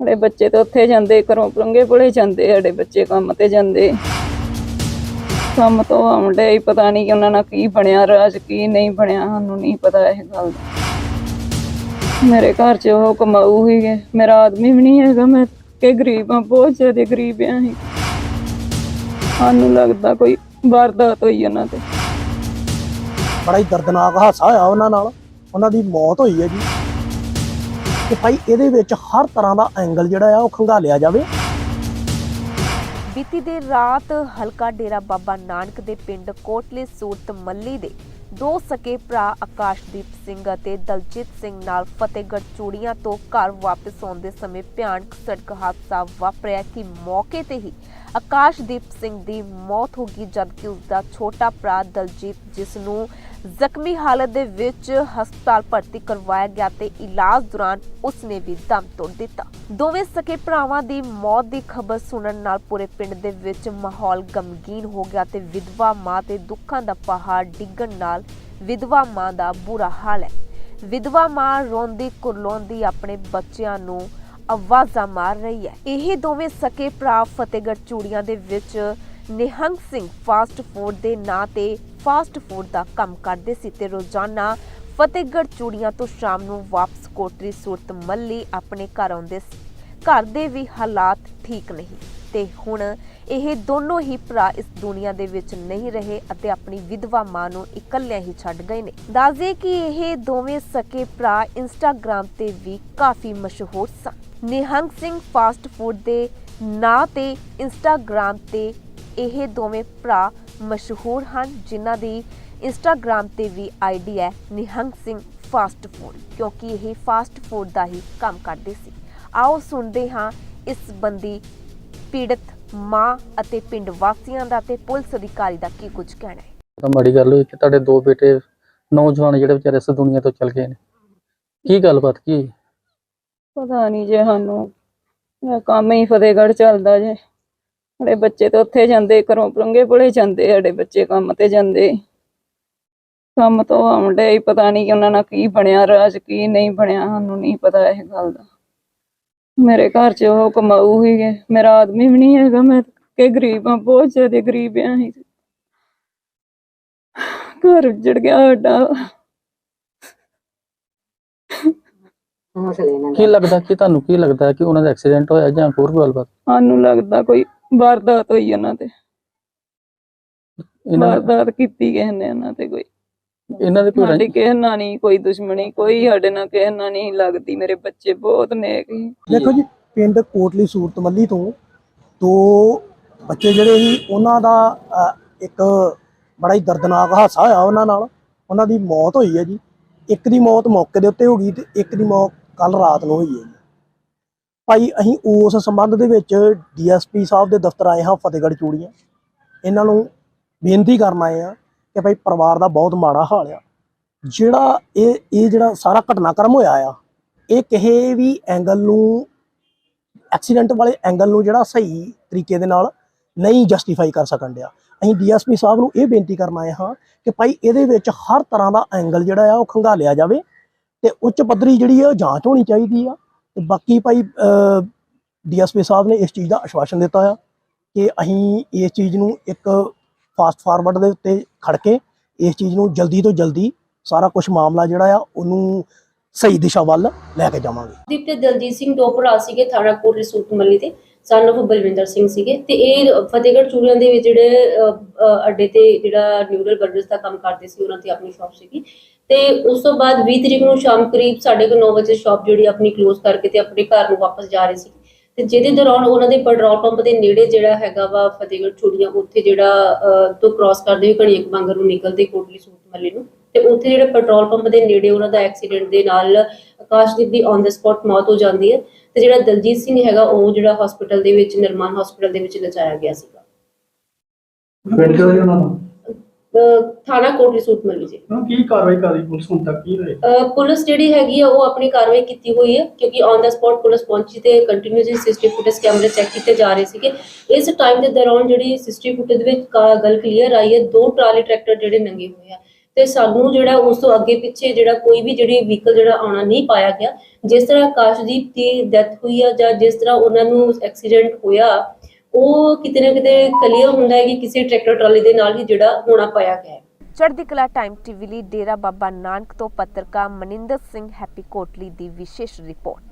ਸਾਡੇ ਬੱਚੇ ਤਾਂ ਉੱਥੇ ਜਾਂਦੇ, ਘਰੋਂ ਪਰੰਗੇ ਪੁਲੇ ਜਾਂਦੇ, ਸਾਡੇ ਬੱਚੇ ਕੰਮ ਤੇ ਜਾਂਦੇ। ਕੰਮ ਤੋਂ ਆਉਂਦੇ ਹੀ ਪਤਾ ਨਹੀਂ ਕਿ ਉਹਨਾਂ ਨਾਲ ਕੀ ਬਣਿਆ, ਰਾਜ ਕੀ ਨਹੀਂ ਬਣਿਆ, ਸਾਨੂੰ ਨਹੀਂ ਪਤਾ ਇਹ ਗੱਲ ਦਾ। ਮੇਰੇ ਘਰ 'ਚ ਉਹ ਕਮਾਊ ਹੀਗੇ ਮੇਰਾ ਆਦਮੀ ਵੀ ਨਹੀਂ ਹੈਗਾ, ਮੈਂ ਕਿ ਗਰੀਬ ਆ ਬਹੁਤ ਜ਼ਿਆਦਾ ਗਰੀਬ ਆ ਅਸੀਂ। ਸਾਨੂੰ ਲੱਗਦਾ ਕੋਈ ਵਾਰਦਾਤ ਹੋਈ ਉਹਨਾਂ ਤੇ। ਬੜਾ ਹੀ ਦਰਦਨਾਕ ਹਾਦਸਾ ਹੋਇਆ ਉਹਨਾਂ ਨਾਲ, ਉਹਨਾਂ ਦੀ ਮੌਤ ਹੋਈ ਹੈ ਜੀ। ਤੇ ਭਾਈ ਇਹਦੇ ਵਿੱਚ ਹਰ ਤਰ੍ਹਾਂ ਦਾ ਐਂਗਲ ਜਿਹੜਾ ਆ ਉਹ ਖੰਗਾਲਿਆ ਜਾਵੇ। ਬੀਤੀ ਦੇਰ ਰਾਤ ਹਲਕਾ ਡੇਰਾ ਬਾਬਾ ਨਾਨਕ ਦੇ ਪਿੰਡ ਕੋਟਲੇ ਸੂਰਤ ਮੱਲੀ ਦੇ ਦੋ ਸਕੇ ਭਰਾ ਆਕਾਸ਼ਦੀਪ ਸਿੰਘ ਅਤੇ ਦਲਜੀਤ ਸਿੰਘ ਨਾਲ ਫਤਿਹਗੜ੍ਹ ਚੂੜੀਆਂ ਤੋਂ ਘਰ ਵਾਪਸ ਆਉਂਦੇ ਸਮੇਂ ਭਿਆਨਕ ਸੜਕ ਹਾਦਸਾ ਵਾਪਰਿਆ ਕਿ ਮੌਕੇ ਤੇ ਹੀ ਆਕਾਸ਼ਦੀਪ ਸਿੰਘ ਦੀ ਮੌਤ ਹੋ ਗਈ, ਜਦਕਿ ਉਸ ਦਾ ਛੋਟਾ ਭਰਾ ਦਲਜੀਤ, ਜਿਸ ਨੂੰ ਜ਼ਖਮੀ ਹਾਲਤ ਦੇ ਵਿੱਚ ਹਸਪਤਾਲ ਭਰਤੀ ਕਰਵਾਇਆ ਗਿਆ ਤੇ ਇਲਾਜ ਦੌਰਾਨ ਉਸਨੇ ਵੀ ਦਮ ਤੋੜ ਦਿੱਤਾ। ਦੋਵੇਂ ਸਕੇ ਭਰਾਵਾਂ ਦੀ ਮੌਤ ਦੀ ਖਬਰ ਸੁਣਨ ਨਾਲ ਪੂਰੇ ਪਿੰਡ ਦੇ ਵਿੱਚ ਮਾਹੌਲ ਗਮਗੀਨ ਹੋ ਗਿਆ ਤੇ ਵਿਧਵਾ ਮਾਂ ਤੇ ਦੁੱਖਾਂ ਦਾ ਪਹਾੜ ਡਿੱਗਣ ਨਾਲ ਵਿਧਵਾ ਮਾਂ ਦਾ ਬੁਰਾ ਹਾਲ ਹੈ। ਵਿਧਵਾ ਮਾਂ ਰੋਂਦੀ ਕੁਰਲਾਉਂਦੀ ਆਪਣੇ ਬੱਚਿਆਂ ਨੂੰ ਆਵਾਜ਼ਾਂ ਮਾਰ ਰਹੀ ਹੈ। ਇਹ ਦੋਵੇਂ ਸਕੇ ਭਰਾ ਫਤਿਹਗੜ੍ਹ ਚੂੜੀਆਂ ਦੇ ਵਿੱਚ ਨਿਹੰਗ ਸਿੰਘ ਫਾਸਟ ਫੂਡ ਦੇ ਨਾਂ ਤੇ ਫਾਸਟ ਫੂਡ ਦਾ ਕੰਮ ਕਰਦੇ ਸੀ ਤੇ ਰੋਜ਼ਾਨਾ ਫਤਿਹਗੜ੍ਹ ਚੂੜੀਆਂ ਤੋਂ ਸ਼ਾਮ ਨੂੰ ਵਾਪਸ ਕੋਟਰੀ ਸੂਰਤ ਮੱਲੀ ਆਪਣੇ ਘਰ ਆਉਂਦੇ ਸੀ। ਘਰ ਦੇ ਵੀ ਹਾਲਾਤ ਠੀਕ ਨਹੀਂ ਤੇ ਹੁਣ ਇਹ ਦੋਨੋਂ ਹੀ ਭਰਾ ਇਸ ਦੁਨੀਆ ਦੇ ਵਿੱਚ ਨਹੀਂ ਰਹੇ ਅਤੇ ਆਪਣੀ ਵਿਧਵਾ ਮਾਂ ਨੂੰ ਇਕੱਲਿਆਂ ਹੀ ਛੱਡ ਗਏ ਨੇ। ਦੱਸਦੇ ਕਿ ਇਹ ਦੋਵੇਂ ਸਕੇ ਭਰਾ ਇੰਸਟਾਗ੍ਰam ਤੇ ਵੀ ਕਾਫੀ ਮਸ਼ਹੂਰ ਸਨ। ਨਿਹੰਗ ਸਿੰਘ ਫਾਸਟ ਫੂਡ ਦੇ ਨਾਂ ਤੇ ਇੰਸਟਾਗ੍ਰam ਤੇ ਇਹ ਦੋਵੇਂ ਭਰਾ ਮਸ਼ਹੂਰ ਹਨ ਜਿਨ੍ਹਾਂ ਦੀ ਇੰਸਟਾਗ੍ਰam ਤੇ ਵੀ ਆਈਡੀ ਹੈ ਨਿਹੰਗ ਸਿੰਘ ਫਾਸਟ ਫੂਡ ਕਿਉਂਕਿ ਇਹ ਫਾਸਟ ਫੂਡ ਦਾ ਹੀ ਕੰਮ ਕਰਦੇ ਸੀ। ਆਓ ਸੁਣਦੇ ਹਾਂ ਇਸ ਸੰਬੰਧੀ ਪੀੜਤ ਮਾਂ ਅਤੇ ਪਿੰਡ ਵਾਸੀਆਂ ਦਾ ਤੇ ਪੁਲਿਸ ਅਧਿਕਾਰੀ ਦਾ ਕੀ ਕੁਝ ਕਹਿਣਾ ਹੈ। ਤਾਂ ਮਾੜੀ ਗੱਲ ਹੋਈ ਕਿ ਤੁਹਾਡੇ ਦੋ ਬੇਟੇ ਨੌਜਵਾਨ ਜਿਹੜੇ ਵਿਚਾਰੇ ਇਸ ਦੁਨੀਆ ਤੋਂ ਚਲ ਗਏ ਨੇ। ਕੀ ਗੱਲਬਾਤ ਕੀ? ਪਤਾ ਨਹੀਂ ਜੇ ਸਾਨੂੰ ਇਹ ਕੰਮ ਹੀ ਫਤਿਹਗੜ੍ਹ ਚੱਲਦਾ ਜੇ। ਸਾਡੇ ਬੱਚੇ ਤਾਂ ਉੱਥੇ ਜਾਂਦੇ ਘਰੋਂ ਪਰੰਗੇ ਪੁਲੇ ਜਾਂਦੇ ਸਾਡੇ ਬੱਚੇ ਕੰਮ ਤੇ ਜਾਂਦੇ। ਕੰਮ ਤੋਂ ਆਉਂਦੇ ਹੀ ਪਤਾ ਨਹੀਂ ਕਿ ਉਹਨਾਂ ਨਾਲ ਕੀ ਬਣਿਆ ਰਾਜ ਕੀ ਨਹੀਂ ਬਣਿਆ ਸਾਨੂੰ ਨਹੀਂ ਪਤਾ ਇਹ ਗੱਲ ਦਾ। ਮੇਰੇ ਘਰ 'ਚ ਉਹ ਕਮਾਊ ਹੀਗੇ ਮੇਰਾ ਆਦਮੀ ਵੀ ਨਹੀਂ ਹੈਗਾ ਮੈਂ ਕਿ ਗਰੀਬ ਆ ਬਹੁਤ ਜ਼ਿਆਦਾ ਗਰੀਬ ਆ ਅਸੀਂ। ਘਰ ਉੱਜੜ ਗਿਆ ਸਾਡਾ। ਕੀ ਲੱਗਦਾ ਕਿ ਤੁਹਾਨੂੰ ਕੀ ਲੱਗਦਾ ਕਿ ਉਹਨਾਂ ਦਾ ਐਕਸੀਡੈਂਟ ਹੋਇਆ ਜਾਂ ਹੋਰ ਕੋਈ ਗੱਲਬਾਤ? ਸਾਨੂੰ ਲੱਗਦਾ ਕੋਈ ਵਾਰਦਾਤ ਹੋਈ ਉਹਨਾਂ ਤੇ। ਇਹਨਾਂ ਵਾਰਦਾਤ ਕੀਤੀ ਕਿਸੇ ਨੇ ਉਹਨਾਂ ਤੇ ਕੋਈ। ਇਹਨਾਂ ਦੇ ਕੋਈ ਸਾਡੀ ਕਿਸੇ ਨਾਲ ਨਹੀਂ ਕੋਈ ਦੁਸ਼ਮਣੀ ਕੋਈ ਸਾਡੇ ਨਾਲ ਕਿਸੇ ਨਾਲ ਨਹੀਂ ਲੱਗਦੀ। ਮੇਰੇ ਬੱਚੇ ਬਹੁਤ ਨੇਕ ਸੀ ਦੇਖੋ ਜੀ ਪਿੰਡ ਕੋਟਲੀ ਸੂਰਤ ਮੱਲੀ ਤੋਂ ਦੋ ਬੱਚੇ ਜਿਹੜੇ ਸੀ ਉਹਨਾਂ ਦਾ ਅ, ਇੱਕ ਬੜਾ ਹੀ ਦਰਦਨਾਕ ਹਾਦਸਾ ਹੋਇਆ ਉਹਨਾਂ ਨਾਲ। ਉਹਨਾਂ ਦੀ ਮੌਤ ਹੋਈ ਹੈ ਜੀ। ਇੱਕ ਦੀ ਮੌਤ ਮੌਕੇ ਦੇ ਉੱਤੇ ਹੋ ਗਈ ਤੇ ਇੱਕ ਦੀ ਮੌਤ ਕੱਲ ਰਾਤ ਨੂੰ ਹੋਈ ਹੈ ਜੀ। ਭਾਈ, ਅਸੀਂ ਉਸ ਸੰਬੰਧ ਦੇ ਵਿੱਚ ਡੀਐਸਪੀ ਸਾਹਿਬ ਦੇ ਦਫ਼ਤਰ ਆਏ ਹਾਂ, ਫਤਿਹਗੜ੍ਹ ਚੂੜੀਆਂ। ਇਹਨਾਂ ਨੂੰ ਬੇਨਤੀ ਕਰਨ ਆਏ ਆ ਕਿ ਭਾਈ, ਪਰਿਵਾਰ ਦਾ ਬਹੁਤ ਮਾੜਾ ਹਾਲ ਆ। ਜਿਹੜਾ ਇਹ ਇਹ ਜਿਹੜਾ ਸਾਰਾ ਘਟਨਾਕ੍ਰਮ ਹੋਇਆ ਆ, ਇਹ ਕਿਸੇ ਵੀ ਐਂਗਲ ਨੂੰ ਐਕਸੀਡੈਂਟ ਵਾਲੇ ਐਂਗਲ ਨੂੰ ਜਿਹੜਾ ਸਹੀ ਤਰੀਕੇ ਦੇ ਨਾਲ ਨਹੀਂ ਜਸਟੀਫਾਈ ਕਰ ਸਕਣ ਡਿਆ। ਅਸੀਂ ਡੀਐਸਪੀ ਸਾਹਿਬ ਨੂੰ ਇਹ ਬੇਨਤੀ ਕਰਨ ਆਏ ਹਾਂ ਕਿ ਭਾਈ, ਇਹਦੇ ਵਿੱਚ ਹਰ ਤਰ੍ਹਾਂ ਦਾ ਐਂਗਲ ਜਿਹੜਾ ਆ, ਉਹ ਖੰਗਾਲਿਆ ਜਾਵੇ ਤੇ ਉੱਚ ਪੱਧਰੀ ਜਿਹੜੀ ਆ, ਉਹ ਜਾਂਚ ਹੋਣੀ ਚਾਹੀਦੀ ਆ। ਤੇ ਬਾਕੀ ਭਾਈ ਡੀਐਸਪੀ ਸਾਹਿਬ ਨੇ ਇਸ ਚੀਜ਼ ਦਾ ਆਸ਼ਵਾਸਨ ਦਿੱਤਾ ਆ ਕਿ ਅਸੀਂ ਇਸ ਚੀਜ਼ ਨੂੰ ਇੱਕ ਫਾਸਟ ਫਾਰਵਰਡ ਦੇ ਉੱਤੇ ਖੜ ਕੇ ਇਸ ਚੀਜ਼ ਨੂੰ ਜਲਦੀ ਤੋਂ ਜਲਦੀ ਸਾਰਾ ਕੁਝ ਮਾਮਲਾ ਜਿਹੜਾ ਆ, ਉਹਨੂੰ ਸਹੀ ਦਿਸ਼ਾ ਵੱਲ ਲੈ ਕੇ ਜਾਵਾਂਗੇ। ਦੀਪ ਤੇ ਦਲਜੀਤ ਸਿੰਘ ਦੋ ਭਰਾ ਸੀਗੇ ਥਾਣਾ ਕੋਟਲੀ ਸੂਤ ਤੇ ਸਨ of ਬਲਵਿੰਦਰ ਸਿੰਘ ਸੀਗੇ ਤੇ ਇਹ ਫਤਿਹਗੜ੍ਹ ਚੂੜੀਆਂ ਦੇ ਵਿੱਚ ਜਿਹੜੇ ਅੱਡੇ ਤੇ ਜਿਹੜਾ ਨਿਊਰਲ ਬਰਗਰਸ ਦਾ ਕੰਮ ਕਰਦੇ ਸੀ ਉਹਨਾਂ ਦੀ ਆਪਣੀ ਸ਼ਾਪ ਸੀਗੀ। ਤੇ ਉਸ ਤੋਂ ਬਾਅਦ 20 ਤਰੀਕ ਨੂੰ ਸ਼ਾਮ ਕਰੀਬ 9:30 ਵਜੇ ਸ਼ਾਪ ਜਿਹੜੀ ਆਪਣੀ ਕਲੋਜ਼ ਕਰਕੇ ਤੇ ਆਪਣੇ ਘਰ ਨੂੰ ਵਾਪਸ ਜਾ ਰਹੇ ਸੀ। ਤੇ ਜਿਹਦੇ ਦੌਰਾਨ ਉਹਨਾਂ ਦੇ ਪੈਟਰੋਲ ਪੰਪ ਦੇ ਨੇੜੇ ਜਿਹੜਾ ਹੈਗਾ ਵਾ ਫਤਿਹਗੜ੍ਹ ਚੂੜੀਆਂ ਉੱਥੇ ਜਿਹੜਾ ਅਹ, ਤੋਂ ਕ੍ਰਾਸ ਕਰਦੇ ਹੋਏ ਘਣੀਕ ਬਾਂਗਰ ਨੂੰ ਨਿਕਲਦੇ ਕੋਟਲੀ ਸੂਤ ਮੱਲੀ ਨੂੰ। ਤੇ ਉੱਥੇ ਜਿਹੜੇ ਪੈਟਰੋਲ ਪੰਪ ਦੇ ਨੇੜੇ ਉਹਨਾਂ ਦਾ ਐਕਸੀਡੈਂਟ ਦੇ ਨਾਲ ਆਕਾਸ਼ਦੀਪ ਦੀ ਔਨ ਦ ਸਪੌਟ ਮੌਤ ਹੋ ਜਾਂਦੀ ਹੈ ਤੇ ਜਿਹੜਾ ਦਲਜੀਤ ਸਿੰਘ ਹੈਗਾ ਉਹ ਜਿਹੜਾ ਹਸਪੀਟਲ ਦੇ ਵਿੱਚ ਨਿਰਮਾਨ ਹਸਪੀਟਲ ਦੇ ਵਿੱਚ ਲਿਜਾਇਆ ਗਿਆ ਸੀਗਾ। ਪਿੰਡ ਕਿਹੜਾ ਜੀ ਉਹਨਾਂ ਦਾ? ਅਹ ਥਾਣਾ ਕੋਟਲੀ ਸੂਤ ਮੱਲੀ ਜੀ। ਹੁਣ ਕੀ ਕਾਰਵਾਈ ਕਰ ਪੁਲਿਸ ਹੁਣ ਤੱਕ? ਕੀ ਅਹ ਪੁਲਿਸ ਜਿਹੜੀ ਹੈਗੀ ਆ ਉਹ ਆਪਣੀ ਕਾਰਵਾਈ ਕੀਤੀ ਹੋਈ ਹੈ ਕਿਉਂਕਿ ਔਨ ਦਾ ਸਪੌਟ ਪੁਲਿਸ ਪਹੁੰਚੀ ਤੇ ਕੰਟੀਨਿਊਸਲੀ ਸਿਸਟਮ ਫੁਟੇਜ ਕੈਮਰੇ ਚੈੱਕ ਕੀਤੇ ਜਾ ਰਹੇ ਸੀਗੇ। ਇਸ ਟਾਈਮ ਦੇ ਦੌਰਾਨ ਜਿਹੜੀ ਸਿਸਟਮ ਫੁਟੇਜ ਦੇ ਵਿੱਚ ਕਾ- ਗੱਲ ਕਲੀਅਰ ਆਈ ਹੈ ਦੋ ਟਰਾਲੀ ਟਰੈਕਟਰ ਜਿਹੜੇ ਨੰਗੇ ਹੋਏ ਆ। ਤੇ ਸਾਨੂੰ ਜਿਹੜਾ ਉਸ ਤੋਂ ਅੱਗੇ ਪਿੱਛੇ ਜਿਹੜਾ ਕੋਈ ਵੀ ਜਿਹੜੀ ਵਹੀਕਲ ਜਿਹੜਾ ਆਉਣਾ ਨਹੀਂ ਪਾਇਆ ਗਿਆ, ਜਿਸ ਤਰ੍ਹਾਂ ਆਕਾਸ਼ਦੀਪ ਦੀ ਡੈਥ ਹੋਈ ਆ ਜਾਂ ਜਿਸ ਤਰ੍ਹਾਂ ਉਹਨਾਂ ਨੂੰ ਐਕਸੀਡੈਂਟ ਹੋਇਆ, ਉਹ ਕਿਤੇ ਨਾ ਕਿਤੇ ਕਲੀਅਰ ਹੁੰਦਾ ਹੈ ਕਿ ਕਿਸੇ ਟਰੈਕਟਰ ਟਰਾਲੀ ਦੇ ਨਾਲ ਹੀ ਜਿਹੜਾ ਹੋਣਾ ਪਾਇਆ ਗਿਆ ਚੜ੍ਹਦੀ ਕਲਾ ਟਾਈਮ ਟੀਵੀ ਲਈ ਡੇਰਾ ਬਾਬਾ ਨਾਨਕ ਤੋਂ ਪੱਤਰਕਾਰ ਮਨਿੰਦਰ ਸਿੰਘ ਹੈਪੀ ਕੋਟਲੀ ਦੀ ਵਿਸ਼ੇਸ਼ ਰਿਪੋਰਟ।